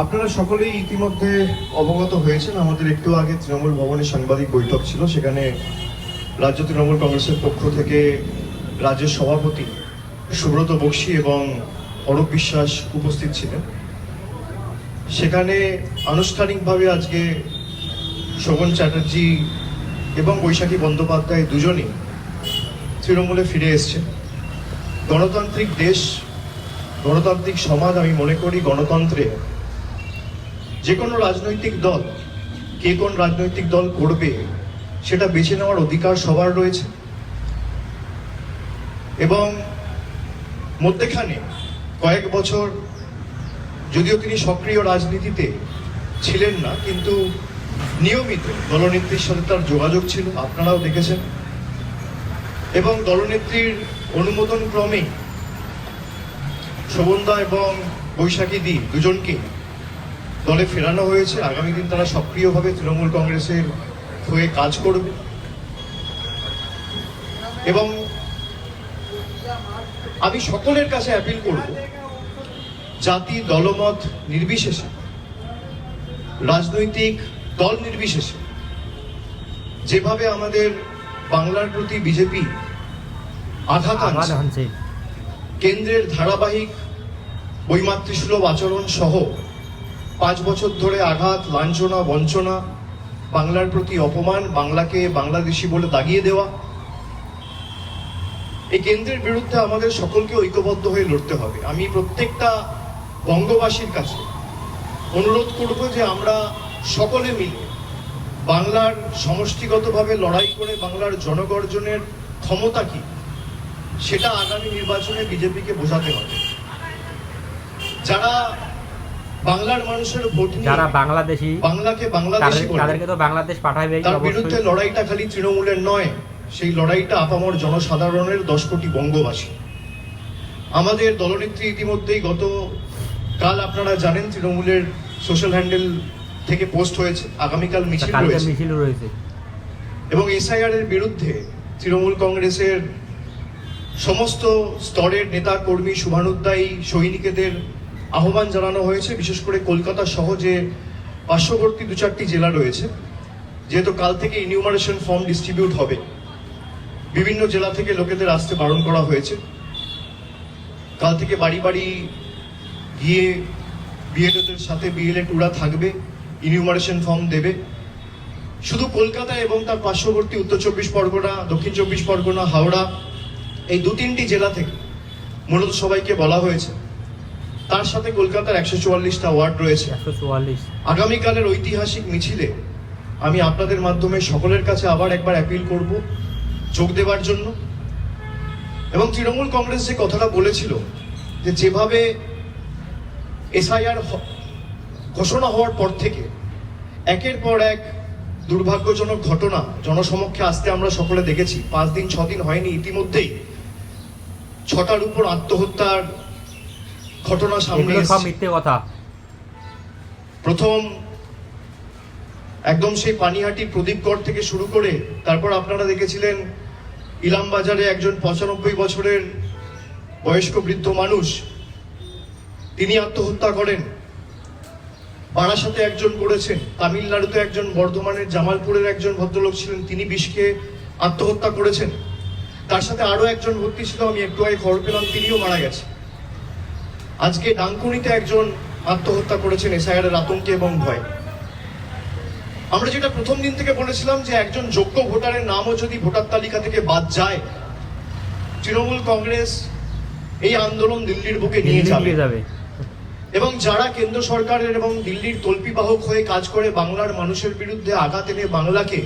আপনারা সকলেই ইতিমধ্যে অবগত হয়েছেন। আমাদের একটু আগে তৃণমূল ভবনে সাংবাদিক বৈঠক ছিল। সেখানে রাজ্য তৃণমূল কংগ্রেসের পক্ষ থেকে রাজ্যের সভাপতি সুব্রত বক্সী এবং অরূপ বিশ্বাস উপস্থিত ছিলেন। সেখানে আনুষ্ঠানিকভাবে আজকে শোভন চ্যাটার্জি এবং বৈশাখী বন্দ্যোপাধ্যায় দুজনই তৃণমূলে ফিরে এসছেন। গণতান্ত্রিক দেশ, গণতান্ত্রিক সমাজ আমি মনে করি গণতন্ত্রে যে কোনো রাজনৈতিক দল কে কোন রাজনৈতিক দল করবে, সেটা বেছে নেওয়ার অধিকার সবার রয়েছে। এবং মধ্যেখানে কয়েক বছর যদিও তিনি সক্রিয় রাজনীতিতে ছিলেন না, কিন্তু নিয়মিত দলনেত্রীর সাথে তার যোগাযোগ ছিল, আপনারাও দেখেছেন। এবং দলনেত্রীর অনুমোদন ক্রমেই শোভনদা এবং বৈশাখী দি দুজনকে দলে ফেরানো হয়েছে। আগামী দিন তারা সক্রিয়ভাবে তৃণমূল কংগ্রেসের হয়ে কাজ করবে। এবং আমি সকলের কাছে অ্যাপিল করব জাতি দলমত নির্বিশেষে রাজনৈতিক দল নির্বিশেষে যেভাবে আমাদের বাংলার প্রতি বিজেপি আঘাত আনছে কেন্দ্রের ধারাবাহিক বৈমাতৃসুলভ আচরণ সহ পাঁচ বছর ধরে আঘাত, লাঞ্ছনা, বঞ্চনা, বাংলার প্রতি অপমান, বাংলাকে বাংলাদেশি বলে দাগিয়ে দেওয়া। এই কেন্দ্রের বিরুদ্ধে আমাদের সকলকে ঐক্যবদ্ধ হয়ে লড়তে হবে। আমি প্রত্যেকটা বঙ্গবাসীর কাছে অনুরোধ করব যে আমরা সকলে মিলে বাংলার সমষ্টিগতভাবে লড়াই করে বাংলার জনগর্জনের ক্ষমতা কি, সেটা আগামী নির্বাচনে বিজেপিকে বোঝাতে হবে। যারা বাংলার মানুষের ভোট যারা বাংলাদেশি বাংলাকে বাংলাদেশি তাদেরকে তো বাংলাদেশ পাঠাবে তার বিরুদ্ধে লড়াইটা খালি তৃণমূলের নয় সেই লড়াইটা আপামর জনসাধারণের দশ কোটি বঙ্গবাসী। আমাদের দলনেত্রী ইতিমধ্যেই গত কাল আপনারা জানেন তৃণমূলের সোশ্যাল হ্যান্ডেল থেকে পোস্ট হয়েছে আগামীকাল মিছিল রয়েছে। এবং এসআইআর এর বিরুদ্ধে তৃণমূল কংগ্রেসের সমস্ত স্তরের নেতা কর্মী শুভানুদ্দায়ী সৈনিকেদের আহ্বান জানানো হয়েছে, বিশেষ করে কলকাতা সহ যে পার্শ্ববর্তী দু চারটি জেলা রয়েছে, যেহেতু কাল থেকে ইনিউমারেশন ফর্ম ডিস্ট্রিবিউট হবে। বিভিন্ন জেলা থেকে লোকেদের আসতে বারণ করা হয়েছে। কাল থেকে বাড়ি বাড়ি গিয়ে বিএলএদের সাথে বিএলএ টুরা থাকবে ইনিউমারেশন ফর্ম দেবে। শুধু কলকাতা এবং তার পার্শ্ববর্তী উত্তর চব্বিশ পরগনা, দক্ষিণ চব্বিশ পরগনা, হাওড়া, এই দু তিনটি জেলা থেকে মূলত সবাইকে বলা হয়েছে। তার সাথে কলকাতার একশো চুয়াল্লিশটা ওয়ার্ড রয়েছে। আগামীকালের ঐতিহাসিক মিছিলে আমি আপনাদের মাধ্যমে সকলের কাছে আবার একবার অ্যাপিল করব যোগ দেওয়ার জন্য। এবং তৃণমূল কংগ্রেস যে কথাটা বলেছিল যে যেভাবে এসআইআর ঘোষণা হওয়ার পর থেকে একের পর এক দুর্ভাগ্যজনক ঘটনা জনসমক্ষে আসতে আমরা সকলে দেখেছি। পাঁচ দিন ছ দিন হয়নি। ইতিমধ্যেই ছটার উপর আত্মহত্যার ঘটনা সামনে সব মিথ্যে কথা। প্রথম একদম সেই পানিহাটি প্রদীপগড় থেকে শুরু করে তারপর আপনারা দেখেছিলেন ইলাম বাজারে একজন পঁচানব্বই বছরের বয়স্ক বৃদ্ধ মানুষ তিনি আত্মহত্যা করেন। বারাসাতে একজন করেছেন তামিলনাড়ুতে একজন বর্ধমানের জামালপুরের একজন ভদ্রলোক ছিলেন তিনি বিষকে আত্মহত্যা করেছেন। তার সাথে আরও একজন ভর্তি ছিল আমি একটু আগে খবর পেলাম তিনিও মারা গেছে আজকে ডানকুনিতে একজন আত্মহত্যা করেছেন এসআইআর এর আতঙ্কে এবং ভয়। আমরা যেটা প্রথম দিন থেকে বলেছিলাম যে একজন যোগ্য ভোটারের নামও যদি ভোটার তালিকা থেকে বাদ যায় তৃণমূল কংগ্রেস এই আন্দোলন দিল্লির বুকে নিয়ে দিল্লি যাবে। নিয়ে যাবে। এবং যারা কেন্দ্র সরকারের এবং দিল্লির তল্পিবাহক হয়ে কাজ করে বাংলার মানুষের বিরুদ্ধে আঘাত এনে বাংলাকে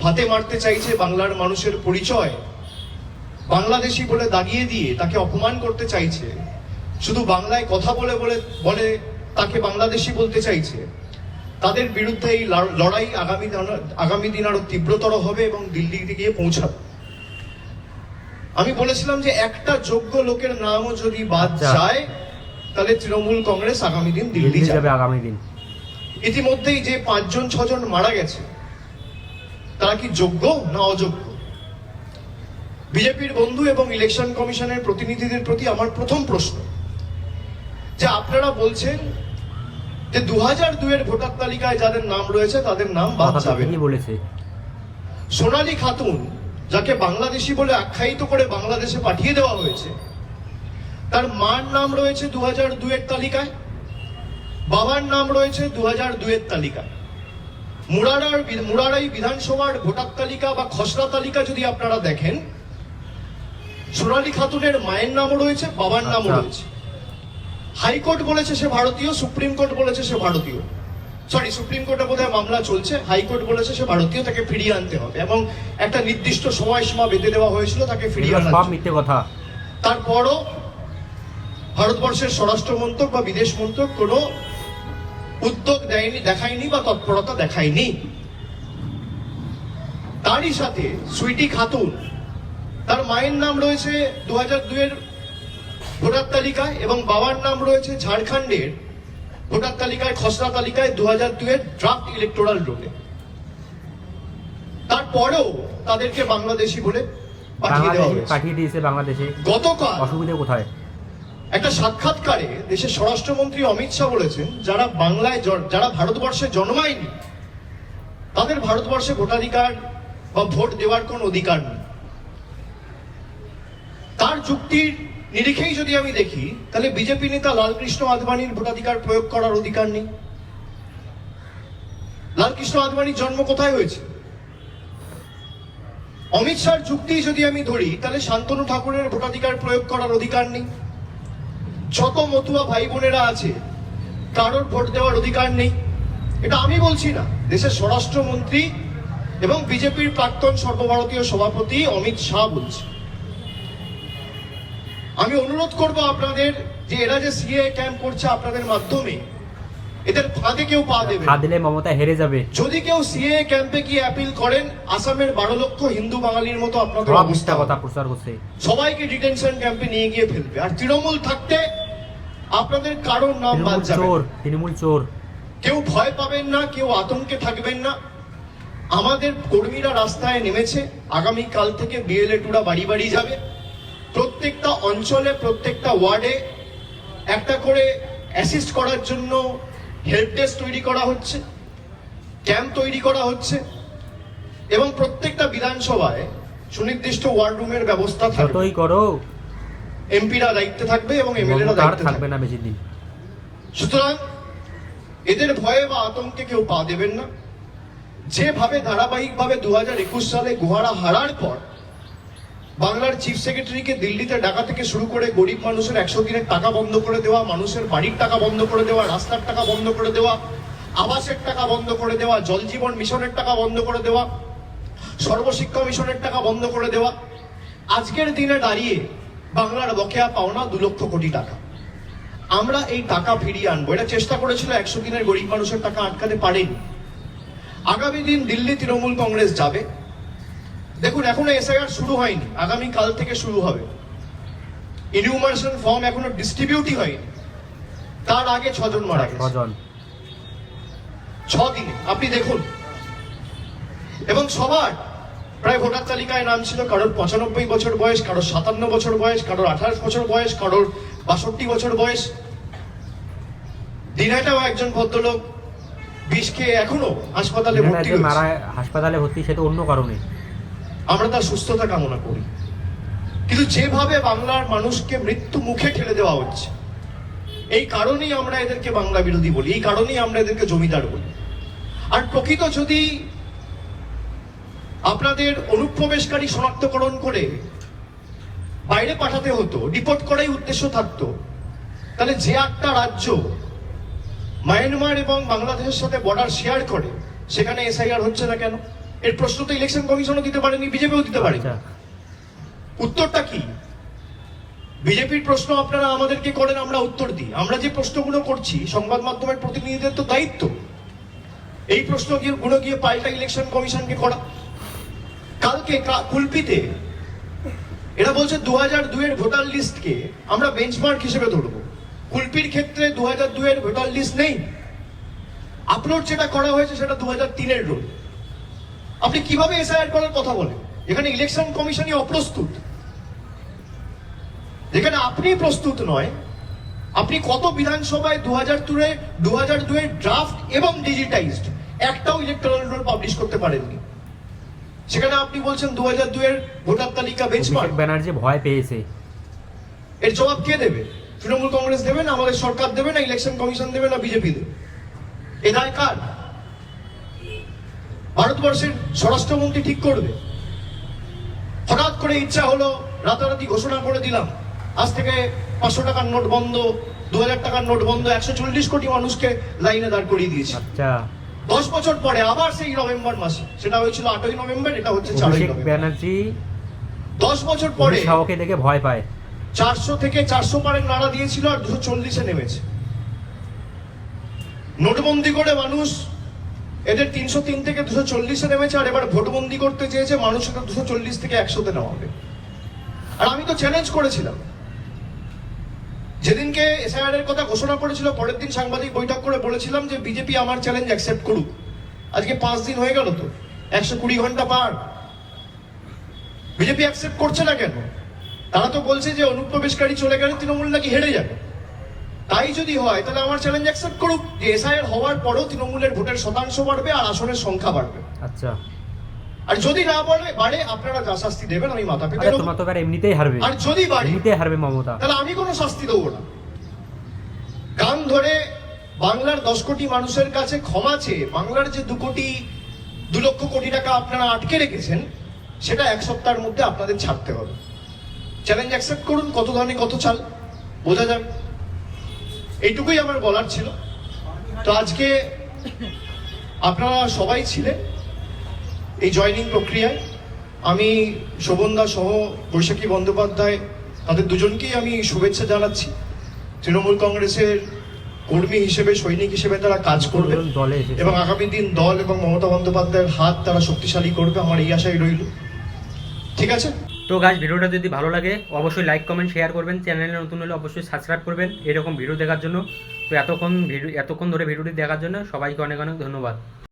ভাতে মারতে চাইছে বাংলার মানুষের পরিচয় বাংলাদেশি বলে দাগিয়ে দিয়ে তাকে অপমান করতে চাইছে শুধু বাংলায় কথা বলে বলে বলে তাকে বাংলাদেশি বলতে চাইছে। তাদের বিরুদ্ধে এই লড়াই আগামী আগামী দিন আরও তীব্রতর হবে এবং দিল্লিতে গিয়ে পৌঁছাবে। আমি বলেছিলাম যে একটা যোগ্য লোকের নামও যদি বাদ আচ্ছা। যায় তাহলে তৃণমূল কংগ্রেস আগামী দিন দিল্লি যাবে আগামী দিন। ইতিমধ্যেই যে পাঁচজন ছজন মারা গেছে তারা কি যোগ্য না অযোগ্য? বিজেপির বন্ধু এবং ইলেকশন কমিশনের প্রতিনিধিদের প্রতি আমার প্রথম প্রশ্ন। যে আপনারা বলছেন যে দু হাজার দুয়ের ভোটার তালিকায় যাদের নাম রয়েছে তাদের নাম বাদ যাবে। বলেছে। সোনালী খাতুন যাকে বাংলাদেশি বলে আখ্যায়িত করে বাংলাদেশে পাঠিয়ে দেওয়া হয়েছে তার মার নাম রয়েছে দু হাজার দুয়ের তালিকায় বাবার নাম রয়েছে দু হাজার দুয়ের তালিকায়। মুরারার মুরারাই বিধানসভার ভোটার তালিকা বা খসড়া তালিকা যদি আপনারা দেখেন সোনালী খাতুনের মায়ের নামও রয়েছে বাবার নামও আচ্ছা। রয়েছে। হাইকোর্ট বলেছে সে ভারতীয় সুপ্রিম কোর্ট বলেছে সে ভারতীয়। সরি সুপ্রিম কোর্টে বোধহয় মামলা চলছে হাইকোর্ট বলেছে সে ভারতীয় তাকে ফিরিয়ে আনতে হবে এবং একটা নির্দিষ্ট সময়সীমা বেঁধে দেওয়া হয়েছিল তাকে ফিরিয়ে মিথ্যে কথা। তারপরও ভারতবর্ষের স্বরাষ্ট্র মন্ত্রক বা বিদেশ মন্ত্রক কোনো উদ্যোগ দেয়নি দেখায়নি বা তৎপরতা দেখায়নি। তারই সাথে সুইটি খাতুন তার মায়ের নাম রয়েছে দু হাজার দুয়ের ভোটার তালিকায় এবং বাবার নাম রয়েছে ঝাড়খণ্ডের ভোটার তালিকায় খসড়া তালিকায় দু হাজার দুয়ের ড্রাফট ইলেকটোরাল রোলে তারপরেও তাদেরকে বাংলাদেশি বলে পাঠিয়ে দেওয়া হয়েছে। পাঠিয়ে দিয়েছে বাংলাদেশে। গতকাল অসুবিধা কোথায়? একটা সাক্ষাৎকারে দেশের স্বরাষ্ট্রমন্ত্রী অমিত শাহ বলেছেন যারা বাংলায় যারা ভারতবর্ষে জন্মায়নি তাদের ভারতবর্ষে ভোটাধিকার বা ভোট দেওয়ার কোন অধিকার নেই। তার যুক্তির নিরিখেই যদি আমি দেখি, তাহলে বিজেপি নেতা লালকৃষ্ণ আদবানির ভোটাধিকার প্রয়োগ করার অধিকার নেই। লালকৃষ্ণ আদবানির জন্ম কোথায় হয়েছে? অমিত শাহর যুক্তি যদি আমি ধরি, তাহলে শান্তনু ঠাকুরের ভোটাধিকার প্রয়োগ করার অধিকার নেই। যত মতুয়া ভাই বোনেরা আছে, কারোর ভোট দেওয়ার অধিকার নেই। এটা আমি বলছি না, দেশের স্বরাষ্ট্রমন্ত্রী এবং বিজেপির প্রাক্তন সর্বভারতীয় সভাপতি অমিত শাহ বলছে আমি অনুরোধ করব আপনাদের যে এরা যে সিএ ক্যাম্প করছে আপনাদের মাধ্যমে এদের ফাঁদে কেউ পা দেবে। হাত দিলে মমতা হেরে যাবে। যদি কেউ সিএ ক্যাম্পে গিয়ে অ্যাপিল করেন আসামের বারো লক্ষ হিন্দু বাঙালির মতো আপনাদের অবস্থা। কথা প্রচার করছে সবাইকে ডিটেনশন ক্যাম্পে নিয়ে গিয়ে ফেলবে। আর তৃণমূল থাকতে আপনাদের কারোর নাম বাদ যাবে চোর তৃণমূল চোর। কেউ ভয় পাবেন না কেউ আতঙ্কে থাকবেন না। আমাদের কর্মীরা রাস্তায় নেমেছে। আগামী কাল থেকে বিএলএ টুরা বাড়ি বাড়ি যাবে। প্রত্যেকটা অঞ্চলে প্রত্যেকটা ওয়ার্ডে একটা করে অ্যাসিস্ট করার জন্য হেল্প ডেস্ক তৈরি করা হচ্ছে ক্যাম্প তৈরি করা হচ্ছে এবং প্রত্যেকটা বিধানসভায় সুনির্দিষ্ট ওয়ার্ড রুমের ব্যবস্থা থাকবে। করো। এমপিরা দায়িত্বে থাকবে এবং এমএলএরা দায়িত্বে থাকবে থাকবে। না বেশি দিন। সুতরাং এদের ভয়ে বা আতঙ্কে কেউ পা দেবেন না। যেভাবে ধারাবাহিকভাবে দু হাজার একুশ সালে গুহারা হারার পর বাংলার চিফ সেক্রেটারিকে দিল্লিতে ডাকা থেকে শুরু করে গরিব মানুষের একশো দিনের টাকা বন্ধ করে দেওয়া, মানুষের বাড়ির টাকা বন্ধ করে দেওয়া, রাস্তার টাকা বন্ধ করে দেওয়া, আবাসের টাকা বন্ধ করে দেওয়া, জল জীবন মিশনের টাকা বন্ধ করে দেওয়া, সর্বশিক্ষা মিশনের টাকা বন্ধ করে দেওয়া, আজকের দিনে দাঁড়িয়ে বাংলার বকেয়া পাওনা দু লক্ষ কোটি টাকা। আমরা এই টাকা ফিরিয়ে আনব। এটা চেষ্টা করেছিল একশো দিনের গরিব মানুষের টাকা আটকাতে পারেনি। আগামী দিন দিল্লি তৃণমূল কংগ্রেস যাবে। দেখুন এখনও এসআইআর শুরু হয়নি। আগামী কাল থেকে শুরু হবে। ইনিউমারেশন ফর্ম এখনও ডিস্ট্রিবিউটই হয়নি। তার আগে ছজন মারা গেছে। ছ দিনে আপনি দেখুন। এবং সবার প্রায় ভোটার তালিকায় নাম ছিল কারোর পঁচানব্বই বছর বয়স কারোর সাতান্ন বছর বয়স কারোর আঠাশ বছর বয়স কারোর বাষট্টি বছর বয়স। দিনহাটাও একজন ভদ্রলোক বিষ খেয়ে এখনও হাসপাতালে ভর্তি হাসপাতালে ভর্তি সে তো অন্য কারণে। আমরা তার সুস্থতা কামনা করি। কিন্তু যেভাবে বাংলার মানুষকে মৃত্যু মুখে ঠেলে দেওয়া হচ্ছে, এই কারণেই আমরা এদেরকে বাংলা বিরোধী বলি, এই কারণেই আমরা এদেরকে জমিদার বলি। আর প্রকৃত যদি আপনাদের অনুপ্রবেশকারী শনাক্তকরণ করে বাইরে পাঠাতে হতো ডিপোর্ট করাই উদ্দেশ্য থাকতো, তাহলে যে একটা রাজ্য মায়ানমার এবং বাংলাদেশের সাথে বর্ডার শেয়ার করে, সেখানে এসআইআর হচ্ছে না কেন? এর প্রশ্ন তো ইলেকশন কমিশনও দিতে পারেনি বিজেপিও দিতে আচ্ছা উত্তরটা কি? বিজেপির প্রশ্ন আপনারা আমাদেরকে করেন আমরা উত্তর দিই। আমরা যে প্রশ্নগুলো করছি সংবাদ মাধ্যমের প্রতিনিধিদের তো দায়িত্ব। এই প্রশ্ন গিয়ে গুলো গিয়ে পাল্টা ইলেকশন কমিশনকে করা। কালকে কা- কুলপিতে এরা বলছে দু হাজার দুয়ের ভোটার লিস্টকে আমরা বেঞ্চমার্ক হিসেবে ধরবো। কুলপির ক্ষেত্রে দু হাজার দুয়ের ভোটার লিস্ট নেই। আপলোড যেটা করা হয়েছে সেটা দু হাজার তিনের রোল আপনি কীভাবে এসআইআর করার কথা বলেন? এখানে ইলেকশন কমিশনই অপ্রস্তুত। যেখানে আপনি প্রস্তুত নয় আপনি কত বিধানসভায় দু হাজার দুয়ে দু হাজার দুয়ের ড্রাফট এবং ডিজিটাইজড একটাও ইলেকট্রাল রোল পাবলিশ করতে পারেননি। সেখানে আপনি বলছেন দু হাজার দুয়ের ভোটার তালিকা বেঞ্চমার্ক ব্যানার্জি ভয় পেয়েছে। এর জবাব কে দেবে? তৃণমূল কংগ্রেস দেবে না? আমাদের সরকার দেবে না? ইলেকশন কমিশন দেবে না? বিজেপি দেবে। এ দায় কার? ভারতবর্ষের স্বরাষ্ট্রমন্ত্রী ঠিক করবে। হঠাৎ করে ইচ্ছা হলো রাতারাতি ঘোষণা করে দিলাম। আজ থেকে পাঁচশো টাকার নোট বন্ধ দু হাজার টাকার নোট বন্ধ একশো চল্লিশ কোটি মানুষকে লাইনে দাঁড় করিয়ে দিয়েছে। আচ্ছা। দশ বছর পরে আবার সেই নভেম্বর মাসে সেটা হয়েছিল আটই নভেম্বর এটা হচ্ছে চারই ব্যানার্জি দশ বছর পরে শাহকে দেখে ভয় পায়। চারশো থেকে চারশো পারের নাড়া দিয়েছিল আর দুশো চল্লিশে নেমেছে। নোটবন্দি করে মানুষ এদের তিনশো তিন থেকে দুশো চল্লিশে নেমেছে আর এবার ভোটবন্দি করতে চেয়েছে মানুষ এটা দুশো চল্লিশ থেকে একশোতে নেওয়াবে আর আমি তো চ্যালেঞ্জ করেছিলাম। যেদিনকে এসআইআর এর কথা ঘোষণা করেছিল, পরের দিন সাংবাদিক বৈঠক করে বলেছিলাম যে বিজেপি আমার চ্যালেঞ্জ অ্যাকসেপ্ট করুক। আজকে পাঁচ দিন হয়ে গেল তো, একশো কুড়ি ঘণ্টা পার। বিজেপি অ্যাকসেপ্ট করছে না কেন? তারা তো বলছে যে অনুপ্রবেশকারী চলে গেলে তৃণমূল নাকি হেরে যাবে। তাই যদি হয় তাহলে আমার চ্যালেঞ্জ অ্যাকসেপ্ট করুক। যে এসআইআর হওয়ার পরেও তৃণমূলের ভোটের শতাংশ বাড়বে আর আসনের সংখ্যা বাড়বে। আচ্ছা। আর যদি না বাড়ে বাড়ে আপনারা যা শাস্তি দেবেন আমি মাথা পেতে তোমার তো এমনিতেই হারবে। আর যদি বাড়ে এমনিতেই হারবে মমতা। তাহলে আমি কোনো শাস্তি দেবো না। গান ধরে বাংলার দশ কোটি মানুষের কাছে ক্ষমা চেয়ে বাংলার যে দু কোটি দু লক্ষ কোটি টাকা আপনারা আটকে রেখেছেন সেটা এক সপ্তাহের মধ্যে আপনাদের ছাড়তে হবে। চ্যালেঞ্জ অ্যাকসেপ্ট করুন কত ধানে কত চাল। বোঝা যাবে এইটুকুই আমার বলার ছিল। তো আজকে আপনারা সবাই ছিলেন এই জয়নিং প্রক্রিয়ায়। আমি শোভনদা সহ বৈশাখী বন্দ্যোপাধ্যায় তাদের দুজনকেই আমি শুভেচ্ছা জানাচ্ছি। তৃণমূল কংগ্রেসের কর্মী হিসেবে সৈনিক হিসেবে তারা কাজ করবে এবং আগামী দিন দল এবং মমতা বন্দ্যোপাধ্যায়ের হাত তারা শক্তিশালী করবে আমার এই আশাই রইল। ঠিক আছে? তো গাছ ভিডিওটা যদি ভালো লাগে, অবশ্যই লাইক কমেন্ট শেয়ার করবেন। চ্যানেলে নতুন হলে অবশ্যই সাবস্ক্রাইব করবেন এরকম ভিডিও দেখার জন্য। তো এতক্ষণ ভিডিও এতক্ষণ ধরে ভিডিওটি দেখার জন্য সবাইকে অনেক অনেক ধন্যবাদ।